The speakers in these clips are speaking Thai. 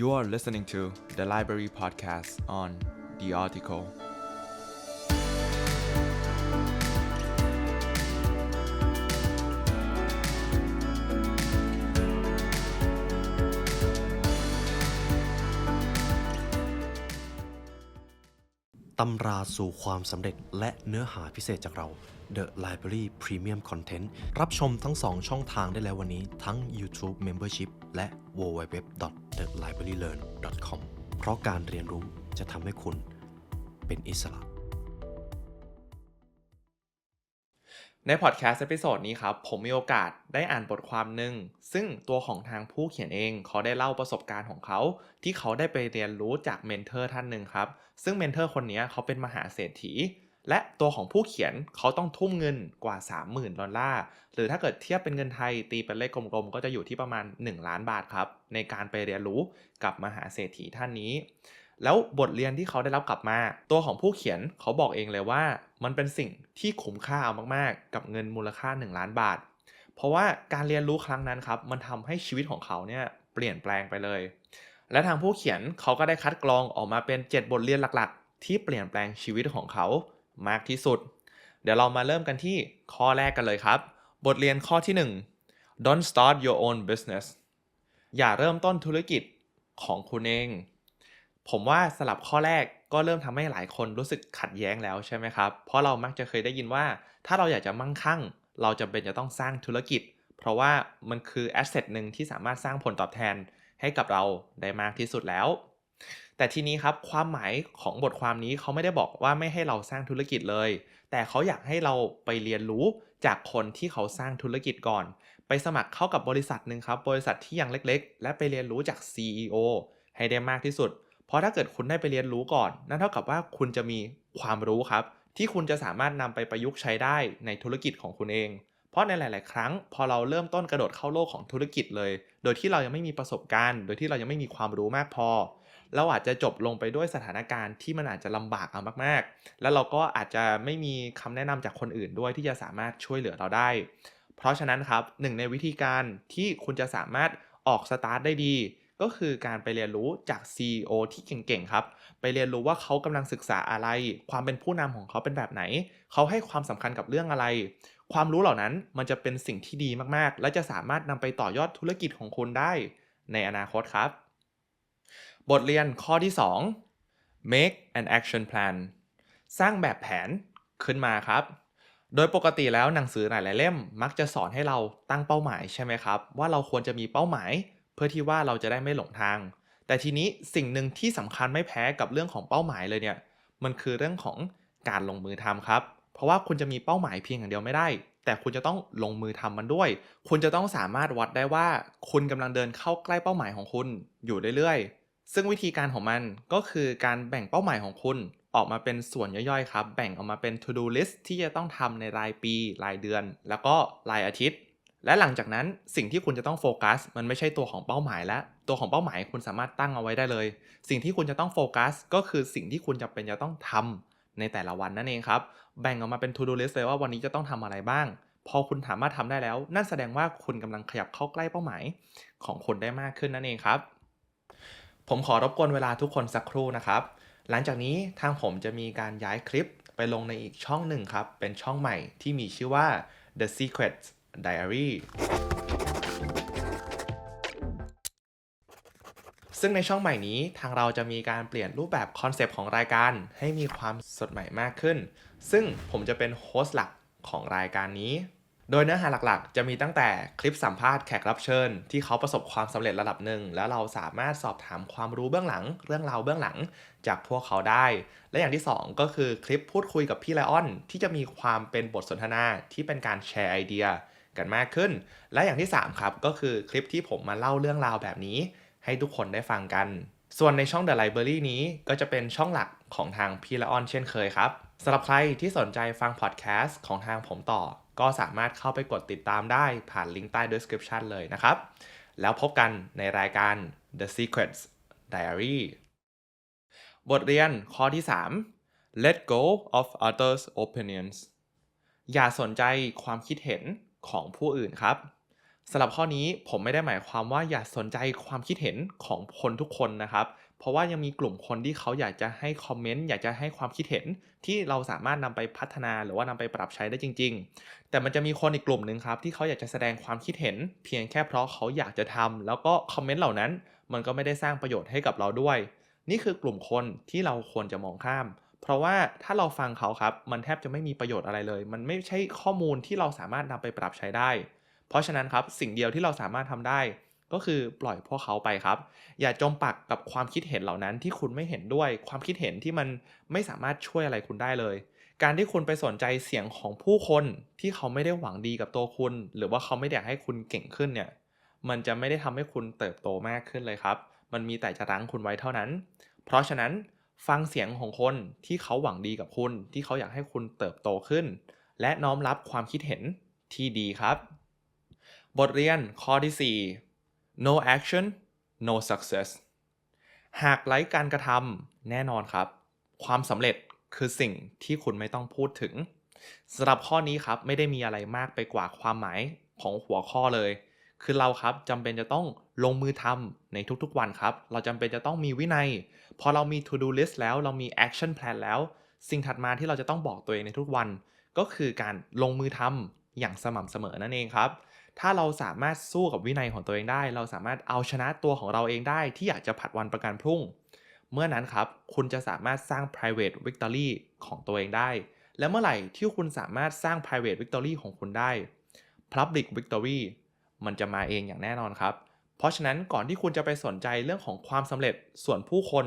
You are listening to the Library Podcast on The Article.. ตำราสู่ความสำเร็จและเนื้อหาพิเศษจากเรา The Library Premium Content รับชมทั้ง 2 ช่องทางได้แล้ววันนี้ทั้ง YouTube Membership และ w w w TheLibraryLearn.com เพราะการเรียนรู้จะทำให้คุณเป็นอิสระ ในพอดแคสต์เอพิโซดนี้ครับผมมีโอกาสได้อ่านบทความหนึ่งซึ่งตัวของทางผู้เขียนเองเขาได้เล่าประสบการณ์ของเขา ที่เขาได้ไปเรียนรู้จากเมนเทอร์ท่านหนึ่งครับ ซึ่งเมนเทอร์คนนี้เขาเป็นมหาเศรษฐี และตัวของผู้เขียนเขาต้องทุ่มเงินกว่า 30,000 ดอลลาร์ หรือถ้าเกิดเทียบเป็นเงินไทยตีเป็นเลขกลมๆ ก็จะอยู่ที่ประมาณ 1 ล้านบาทครับ ในการไปเรียนรู้กับมหาเศรษฐีท่านนี้ แล้วบทเรียนที่เขาได้รับกลับมา ตัวของผู้เขียนเขาบอกเองเลยว่า มันเป็นสิ่งที่คุ้มค่าเอามากๆ กับเงินมูลค่า 1 ล้านบาท เพราะว่าการเรียนรู้ครั้งนั้นครับมันทำให้ชีวิตของเขาเนี่ยเปลี่ยนแปลงไปเลย และทางผู้เขียนเขาก็ได้คัดกรองออกมาเป็น 7 บทเรียนหลักๆ ที่เปลี่ยนแปลงชีวิตของเขา มากที่สุด เดี๋ยวเรามาเริ่มกันที่ข้อแรกกันเลยครับ บทเรียนข้อที่ 1 don't start your own business อย่าเริ่มต้นธุรกิจของคุณเอง ผมว่าสลับข้อแรกก็เริ่มทำให้หลายคนรู้สึกขัดแย้งแล้วใช่ไหมครับ เพราะเรามักจะเคยได้ยินว่า ถ้าเราอยากจะมั่งคั่ง เราจะเป็นจะต้องสร้างธุรกิจ เพราะว่ามันคือแอสเซทหนึ่งที่สามารถสร้างผลตอบแทนให้กับเราได้มากที่สุดแล้ว แต่ทีนี้ครับความหมายของบทความนี้เขาไม่ได้บอกว่าไม่ให้เราสร้างธุรกิจเลย แต่เขาอยากให้เราไปเรียนรู้จากคนที่เขาสร้างธุรกิจก่อน ไปสมัครเข้ากับบริษัทหนึ่งครับ บริษัทที่ยังเล็กๆ และไปเรียนรู้จาก CEO ให้ได้มากที่สุด เพราะถ้าเกิดคุณได้ไปเรียนรู้ก่อน นั่นเท่ากับว่าคุณจะมีความรู้ครับ ที่คุณจะสามารถนำไปประยุกต์ใช้ได้ในธุรกิจของคุณเอง เพราะในหลาย ๆ ครั้ง พอเราเริ่มต้นกระโดดเข้าโลกของธุรกิจเลย โดยที่เรายังไม่มีประสบการณ์ โดยที่เรายังไม่มีความรู้มากพอ เราอาจจะจบลงไปด้วยสถานการณ์ที่มันอาจจะลำบากเอามากๆ แล้วเราก็อาจจะไม่มีคำแนะนำจากคนอื่นด้วยที่จะสามารถช่วยเหลือเราได้ เพราะฉะนั้นครับหนึ่งในวิธีการที่คุณจะสามารถออกสตาร์ทได้ดีก็คือการไปเรียนรู้จาก CEO ที่เก่งๆครับ ไปเรียนรู้ว่าเขากำลังศึกษาอะไร ความเป็นผู้นำของเขาเป็นแบบไหน เขาให้ความสำคัญกับเรื่องอะไร ความรู้เหล่านั้นมันจะเป็นสิ่งที่ดีมากๆ และจะสามารถนำไปต่อยอดธุรกิจของคุณได้ในอนาคตครับ บทเรียนข้อที่ 2 make an action plan สร้างแบบแผนขึ้นมาครับ โดยปกติแล้วหนังสือหลายๆเล่ม มักจะสอนให้เราตั้งเป้าหมายใช่ไหมครับ ว่าเราควรจะมีเป้าหมาย เพื่อที่ว่าเราจะได้ไม่หลงทาง แต่ทีนี้สิ่งหนึ่งที่สำคัญไม่แพ้กับเรื่องของเป้าหมายเลยเนี่ย มันคือเรื่องของการลงมือทำครับ เพราะว่าคุณจะมีเป้าหมายเพียงอย่างเดียวไม่ได้ แต่คุณจะต้องลงมือทำมันด้วย คุณจะต้องสามารถวัดได้ว่า คุณกำลังเดินเข้าใกล้เป้าหมายของคุณอยู่เรื่อยๆ ซึ่งวิธีการของมันก็คือการแบ่งเป้าหมายของคุณออกมาเป็นส่วนย่อยๆ ครับ แบ่งออกมาเป็น to do list ที่จะต้องทำในรายปี รายเดือน แล้วก็รายอาทิตย์ และหลังจากนั้นสิ่งที่คุณจะต้องโฟกัส มันไม่ใช่ตัวของเป้าหมายแล้ว ตัวของเป้าหมายคุณสามารถตั้งเอาไว้ได้เลย สิ่งที่คุณจะต้องโฟกัส ก็คือสิ่งที่คุณจะเป็นจะต้องทำ ในแต่ละวันนั่นเองครับ แบ่งออกมาเป็น to do list เลยว่าวันนี้จะต้องทำอะไรบ้าง พอคุณสามารถทำได้แล้ว นั่นแสดงว่าคุณกำลังขยับเข้าใกล้เป้าหมายของคุณได้มากขึ้นนั่นเองครับ ผมขอรบกวนเวลาทุกคนสักครู่นะครับ หลังจากนี้ทางผมจะมีการย้ายคลิปไปลงในอีกช่องหนึ่งครับ เป็นช่องใหม่ที่มีชื่อว่า The Secret Diary ซึ่งในช่องใหม่นี้ทางเราจะมีการเปลี่ยนรูปแบบคอนเซปต์ของรายการให้มีความสดใหม่มากขึ้น ซึ่งผมจะเป็นโฮสต์หลักของรายการนี้ โดยเนื้อหาหลักๆ จะมีตั้งแต่คลิปสัมภาษณ์แขกรับเชิญ ที่เขาประสบความสำเร็จระดับหนึ่ง แล้วเราสามารถสอบถามความรู้เบื้องหลัง เรื่องราวเบื้องหลังจากพวกเขาได้ และอย่างที่ 2 ก็คือคลิปพูดคุยกับพี่ไลออน ที่จะมีความเป็นบทสนทนาที่เป็นการแชร์ไอเดียกันมากขึ้น และอย่างที่ 3 ครับ ก็คือคลิปที่ผมมาเล่าเรื่องราวแบบนี้ ให้ทุกคนได้ฟังกัน ส่วนในช่อง The Library นี้ก็จะเป็นช่องหลักของทางพี่ละออนเช่นเคยครับสำหรับใครที่สนใจฟังพอดแคสต์ของทางผมต่อ ก็สามารถเข้าไปกดติดตามได้ผ่านลิงก์ใต้ description เลยนะครับ แล้วพบกันในรายการ The Secrets Diary บทเรียนข้อที่ 3 Let go of others' opinions อย่าสนใจความคิดเห็นของผู้อื่นครับ สำหรับข้อนี้ผมไม่ได้หมายความว่าอย่าสนใจความคิดเห็นของคนทุกคนนะครับ เพราะว่ายังมีกลุ่มคนที่เขาอยากจะให้คอมเมนต์อยากจะให้ความคิดเห็น ที่เราสามารถนำไปพัฒนาหรือว่านำไปปรับใช้ได้จริง ๆ แต่มันจะมีคนอีกกลุ่มหนึ่งครับที่เขาอยากจะแสดงความคิดเห็น เพียงแค่เพราะเขาอยากจะทำแล้วก็คอมเมนต์เหล่านั้น มันก็ไม่ได้สร้างประโยชน์ให้กับเราด้วย นี่คือกลุ่มคนที่เราควรจะมองข้ามเพราะว่าถ้าเราฟังเขาครับ มันแทบจะไม่มีประโยชน์อะไรเลย มันไม่ใช่ข้อมูลที่เราสามารถนำไปปรับใช้ได้ เพราะฉะนั้นครับสิ่งเดียวที่เราสามารถทำได้ ก็คือปล่อยพวกเขาไปครับ อย่าจมปักกับความคิดเห็นเหล่านั้นที่คุณไม่เห็นด้วย ความคิดเห็นที่มันไม่สามารถช่วยอะไรคุณได้เลย การที่คุณไปสนใจเสียงของผู้คนที่เขาไม่ได้หวังดีกับตัวคุณ หรือว่าเขาไม่ได้อยากให้คุณเก่งขึ้นเนี่ยมันจะไม่ได้ทำให้คุณเติบโตมากขึ้นเลยครับ มันมีแต่จะรั้งคุณไว้เท่านั้น เพราะฉะนั้นฟังเสียงของคนที่เขาหวังดีกับคุณ ที่เขาอยากให้คุณเติบโตขึ้น และน้อมรับความคิดเห็นที่ดีครับ บทเรียนข้อที่ 4 no action no success หากไร้การกระทำแน่นอนครับ ความสำเร็จคือสิ่งที่คุณไม่ต้องพูดถึงสำหรับข้อนี้ครับไม่ได้มีอะไรมากไปกว่าความหมายของหัวข้อเลย คือเราครับจำเป็นจะต้องลงมือทำในทุกๆวันครับ เราจำเป็นจะต้องมีวินัย พอเรามี to do list แล้วเรามี action plan แล้ว สิ่งถัดมาที่เราจะต้องบอกตัวเองในทุกวัน ก็คือการลงมือทำอย่างสม่ำเสมอนั่นเองครับ ถ้าเราสามารถสู้กับวินัยของตัวเองได้ เราสามารถเอาชนะตัวของเราเองได้ ที่อยากจะผัดวันประกันพรุ่ง เมื่อนั้นครับ คุณจะสามารถสร้าง private victory ของตัวเองได้ และเมื่อไหร่ที่คุณสามารถสร้าง private victory ของคุณได้ public victory มันจะมาเองอย่างแน่นอนครับ เพราะฉะนั้นก่อนที่คุณจะไปสนใจเรื่องของความสำเร็จส่วนผู้คน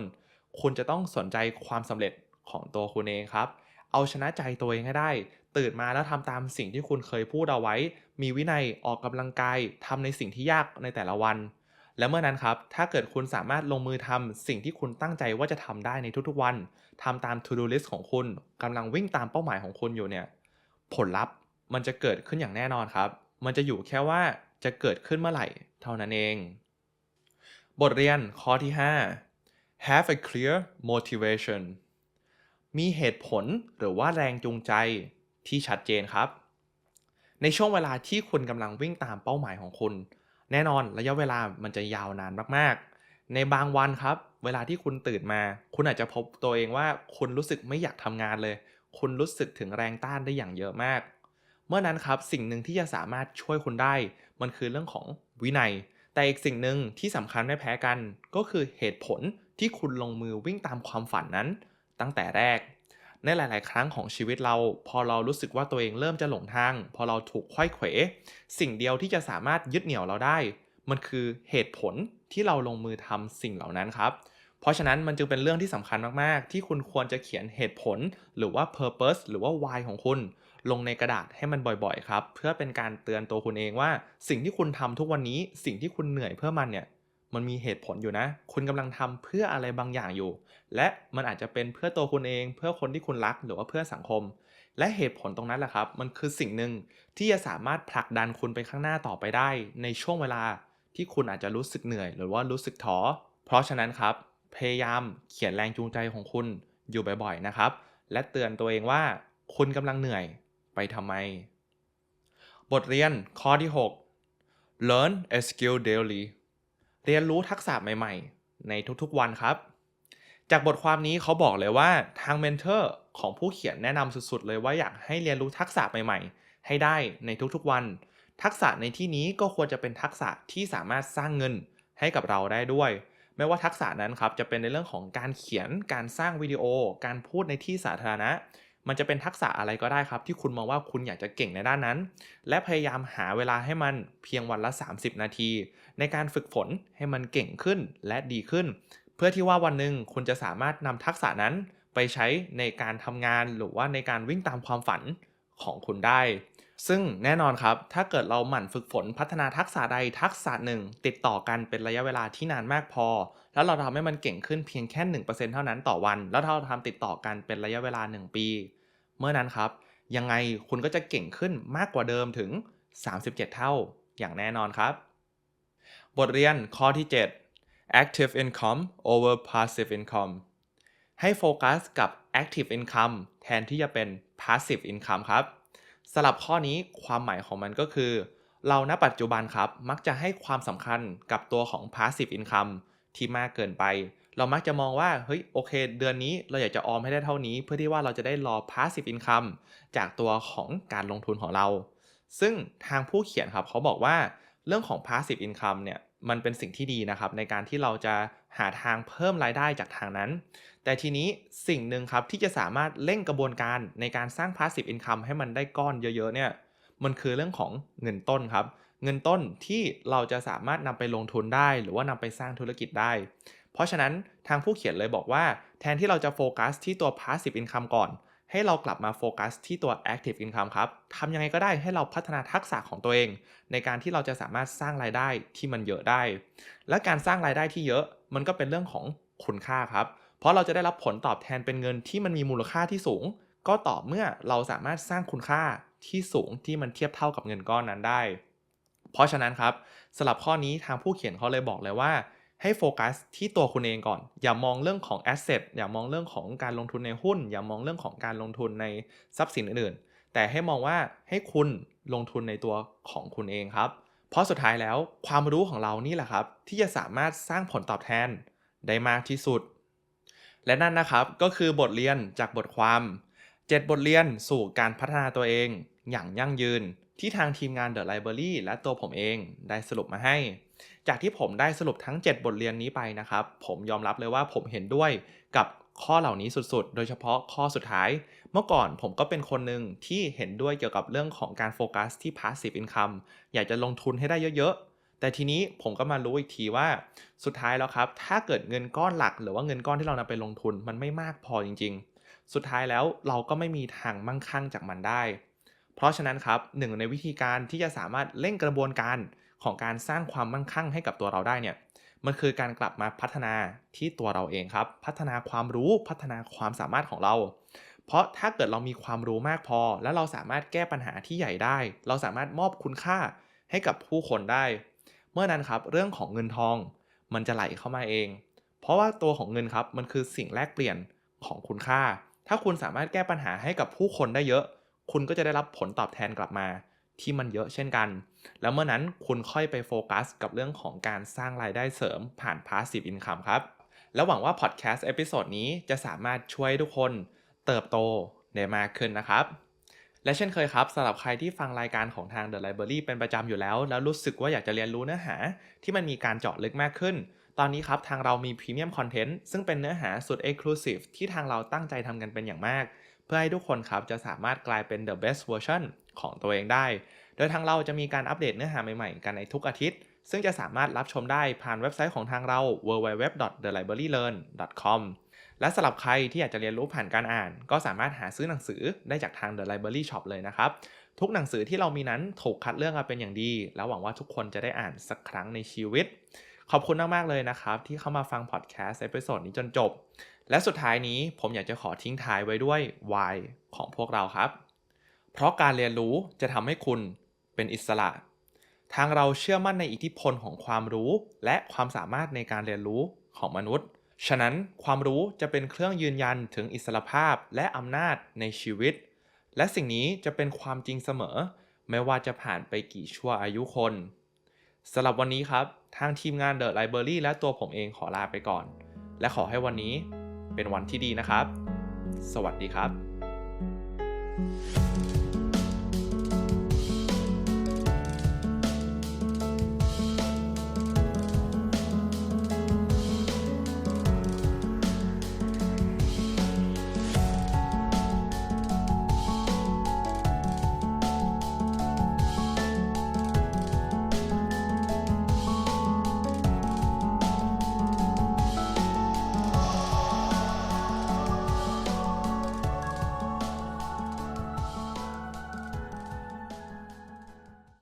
คุณจะต้องสนใจความสำเร็จของตัวคุณเองครับ เอาชนะใจตัวเองให้ได้ ตื่นมาแล้วทำตามสิ่งที่คุณเคยพูดเอาไว้ มีวินัยออกกำลังกายทำในสิ่งที่ยากในแต่ละวัน และเมื่อนั้นครับ ถ้าเกิดคุณสามารถลงมือทำสิ่งที่คุณตั้งใจว่าจะทำได้ในทุกๆวันทำตาม to do list ของคุณกำลังวิ่งตามเป้าหมายของคุณอยู่เนี่ย ผลลัพธ์มันจะเกิดขึ้นอย่างแน่นอนครับ มันจะอยู่แค่ว่าจะเกิดขึ้นเมื่อไหร่ เท่านั้นเอง บทเรียนข้อที่ 5 have a clear motivation มีเหตุผลหรือว่าแรงจูงใจ ที่ชัดเจนครับ ในช่วงเวลาที่คุณกำลังวิ่งตามเป้าหมายของคุณ แน่นอนระยะเวลามันจะยาวนานมากๆ ในบางวันครับ เวลาที่คุณตื่นมา คุณอาจจะพบตัวเองว่าคุณรู้สึกไม่อยากทำงานเลย คุณรู้สึกถึงแรงต้านได้อย่างเยอะมาก เมื่อนั้นครับสิ่งหนึ่งที่จะสามารถช่วยคุณได้ มันคือเรื่องของวินัย แต่อีกสิ่งหนึ่งที่สำคัญไม่แพ้กัน ก็คือเหตุผลที่คุณลงมือวิ่งตามความฝันนั้น ตั้งแต่แรก ในหลาย ๆ ครั้งของชีวิตเราพอเรารู้สึกว่าตัวเองเริ่มจะหลงทาง พอเราถูกควยเขว สิ่งเดียวที่จะสามารถยึดเหนี่ยวเราได้ มันคือเหตุผลที่เราลงมือทำสิ่งเหล่านั้นครับ เพราะฉะนั้นมันจึงเป็นเรื่องที่สำคัญมาก ๆ ที่คุณควรจะเขียนเหตุผล หรือว่า purpose หรือว่า why ของคุณ ลงในกระดาษให้มันบ่อย ๆ ครับ เพื่อเป็นการเตือนตัวคุณเองว่า สิ่งที่คุณทำทุกวันนี้ สิ่งที่คุณเหนื่อยเพื่อมันเนี่ย มันมีเหตุผลอยู่นะ คุณกำลังทำเพื่ออะไรบางอย่างอยู่ และมันอาจจะเป็นเพื่อตัวคุณเอง เพื่อคนที่คุณรักหรือว่าเพื่อสังคม และเหตุผลตรงนั้นแหละครับ มันคือสิ่งหนึ่งที่จะสามารถผลักดันคุณไปข้างหน้าต่อไปได้ ในช่วงเวลาที่คุณอาจจะรู้สึกเหนื่อย หรือว่ารู้สึกท้อ เพราะฉะนั้นครับ พยายามเขียนแรงจูงใจของคุณอยู่บ่อยๆนะครับ และเตือนตัวเองว่าคุณกำลังเหนื่อยไปทำไม บทเรียนข้อที่ 6 learn a skill daily เรียนรู้ทักษะใหม่ๆ ในทุกๆวันครับ จากบทความนี้เขาบอกเลยว่าทางเมนเทอร์ของผู้เขียนแนะนำสุดๆ เลยว่าอยากให้เรียนรู้ทักษะใหม่ๆ ให้ได้ในทุกๆวัน ทักษะในที่นี้ก็ควรจะเป็นทักษะที่สามารถสร้างเงินให้กับเราได้ด้วย ไม่ว่าทักษะนั้นครับจะเป็นในเรื่องของการเขียนการสร้างวิดีโอ การพูดในที่สาธารณะ มันจะเป็นทักษะอะไรก็ได้ครับ ที่คุณมองว่าคุณอยากจะเก่งในด้านนั้น และพยายามหาเวลาให้มันเพียงวันละ 30 นาที ในการฝึกฝนให้มันเก่งขึ้นและดีขึ้น เพื่อที่ว่าวันหนึ่งคุณจะสามารถนำทักษะนั้นไปใช้ในการทำงานหรือว่าในการวิ่งตามความฝันของคุณได้ ซึ่งแน่นอนครับ ถ้าเกิดเราหมั่นฝึกฝนพัฒนาทักษะใดทักษะหนึ่ง ติดต่อกันเป็นระยะเวลาที่นานมากพอ แล้วเราทำให้มันเก่งขึ้นเพียงแค่ 1%เท่านั้นต่อวัน แล้วถ้าเราทำติดต่อกันเป็นระยะเวลา 1 ปี เมื่อนั้นครับ ยังไงคุณก็จะเก่งขึ้นมากกว่าเดิมถึง 37 เท่าอย่างแน่นอนครับ บทเรียนข้อที่ 7 active income over passive income ให้โฟกัสกับ active income แทนที่จะเป็น passive income ครับสำหรับข้อนี้ความหมายของมันก็คือ เราณปัจจุบันครับ มักจะให้ความสำคัญกับตัวของ passive income ที่มากเกินไป เรามักจะมองว่าเฮ้ยโอเค เดือนนี้เราอยากจะออมให้ได้เท่านี้ เพื่อที่ว่าเราจะได้รอ passive income จากตัวของการลงทุนของเรา ซึ่งทางผู้เขียนครับเขาบอกว่าเรื่องของ passive income เนี่ยมันเป็นสิ่งที่ดีนะครับ ในการที่เราจะหาทางเพิ่มรายได้จากทางนั้น แต่ทีนี้สิ่งหนึ่งครับที่จะสามารถเร่งกระบวนการในการสร้าง passive income ให้มันได้ก้อนเยอะๆเนี่ยมันคือเรื่องของเงินต้นครับ เงินต้นที่เราจะสามารถนำไปลงทุนได้ หรือว่านำไปสร้างธุรกิจได้ เพราะฉะนั้นทางผู้เขียนเลยบอกว่า แทนที่เราจะโฟกัสที่ตัว passive income ก่อน ให้เรากลับมาโฟกัสที่ตัว active income ครับทำยังไงก็ได้ให้เราพัฒนาทักษะของตัวเอง ในการที่เราจะสามารถสร้างรายได้ที่มันเยอะได้ และการสร้างรายได้ที่เยอะมันก็เป็นเรื่องของคุณค่าครับ เพราะเราจะได้รับผลตอบแทนเป็นเงินที่มันมีมูลค่าที่สูง ก็ต่อเมื่อเราสามารถสร้างคุณค่าที่สูงที่มันเทียบเท่ากับเงินก้อนนั้นได้ เพราะฉะนั้นครับสำหรับข้อนี้ทางผู้เขียนเขาเลยบอกเลยว่า ให้โฟกัสที่ตัวคุณเองก่อน อย่ามองเรื่องของแอสเซทอย่ามองเรื่องของการลงทุนในหุ้น อย่ามองเรื่องของการลงทุนในทรัพย์สินอื่นๆ แต่ให้มองว่าให้คุณลงทุนในตัวของคุณเองครับ เพราะสุดท้ายแล้วความรู้ของเรานี่แหละครับ ที่จะสามารถสร้างผลตอบแทนได้มากที่สุด และนั่นนะครับก็คือบทเรียนจากบทความ 7 บทเรียนสู่การพัฒนาตัวเอง อย่างยั่งยืน ที่ทางทีมงาน The Library และตัวผมเองได้สรุปมาให้ จากที่ผมได้สรุปทั้ง 7 บทเรียนนี้ไปนะครับ ผมยอมรับเลยว่าผมเห็นด้วยกับข้อเหล่านี้สุดๆ โดยเฉพาะข้อสุดท้าย เมื่อก่อนผมก็เป็นคนหนึ่งที่เห็นด้วยเกี่ยวกับเรื่องของการโฟกัสที่ passive income อยากจะลงทุนให้ได้เยอะๆ แต่ทีนี้ผมก็มารู้อีกทีว่าสุดท้ายแล้วครับ ถ้าเกิดเงินก้อนหลัก หรือว่าเงินก้อนที่เรานำไปลงทุนมันไม่มากพอจริง ๆ สุดท้ายแล้วเราก็ไม่มีทางมั่งคั่งจากมันได้ เพราะฉะนั้นครับหนึ่งในวิธีการที่จะสามารถเร่งกระบวนการ ของการสร้างความมั่งคั่งให้กับตัวเราได้เนี่ยมันคือการกลับมาพัฒนาที่ตัวเราเองครับ พัฒนาความรู้พัฒนาความสามารถของเรา เพราะถ้าเกิดเรามีความรู้มากพอ แล้วเราสามารถแก้ปัญหาที่ใหญ่ได้ เราสามารถมอบคุณค่าให้กับผู้คนได้ เมื่อนั้นครับเรื่องของเงินทองมันจะไหลเข้ามาเอง เพราะว่าตัวของเงินครับมันคือสิ่งแลกเปลี่ยนของคุณค่า ถ้าคุณสามารถแก้ปัญหาให้กับผู้คนได้เยอะ คุณก็จะได้รับผลตอบแทนกลับมา ที่มันเยอะเช่นกัน แล้วเมื่อนั้นคุณค่อยไปโฟกัสกับเรื่องของการสร้างรายได้เสริมผ่าน Passive Income ครับ แล้วหวังว่าพอดแคสต์เอพิโซดนี้จะสามารถช่วยทุกคนเติบโตได้มากขึ้นนะครับ และเช่นเคยครับสำหรับใครที่ฟังรายการของทาง The Library เป็นประจำอยู่แล้ว แล้วรู้สึกว่าอยากจะเรียนรู้เนื้อหา ที่มันมีการเจาะลึกมากขึ้น ตอนนี้ครับทางเรามีพรีเมียมคอนเทนต์ซึ่งเป็นเนื้อหาสุด Exclusive ที่ทางเราตั้งใจทำกันเป็นอย่างมาก เพื่อให้ทุกคนครับจะสามารถกลายเป็น the best version ของตัวเองได้ โดยทางเราจะมีการอัปเดตเนื้อหาใหม่ๆ กันในทุกอาทิตย์ ซึ่งจะสามารถรับชมได้ผ่านเว็บไซต์ของทางเรา www.thelibrarylearn.com และสำหรับใครที่อยากจะเรียนรู้ผ่านการอ่าน ก็สามารถหาซื้อหนังสือได้จากทาง The Library Shop เลยนะครับ ทุกหนังสือที่เรามีนั้นถูกคัดเลือกมาเป็นอย่างดี แล้วหวังว่าทุกคนจะได้อ่านสักครั้งในชีวิต ขอบคุณมาก ๆ เลยนะครับ ที่เข้ามาฟังพอดแคสต์เอพิโซดนี้จนจบ และสุดท้ายนี้ผมอยากจะขอทิ้งท้ายไว้ด้วย why ของพวกเราครับ เพราะการเรียนรู้จะทำให้คุณ เป็นอิสระ ทางเราเชื่อมั่นในอิทธิพลของความรู้ และความสามารถในการเรียนรู้ของมนุษย์ ฉะนั้นความรู้จะเป็นเครื่องยืนยันถึงอิสรภาพและอำนาจในชีวิต และสิ่งนี้จะเป็นความจริงเสมอ ไม่ว่าจะผ่านไปกี่ชั่วอายุคนสำหรับวันนี้ครับ ทางทีมงาน The Library และตัวผมเองขอลาไปก่อน และขอให้วันนี้เป็นวันที่ดีนะครับ สวัสดีครับ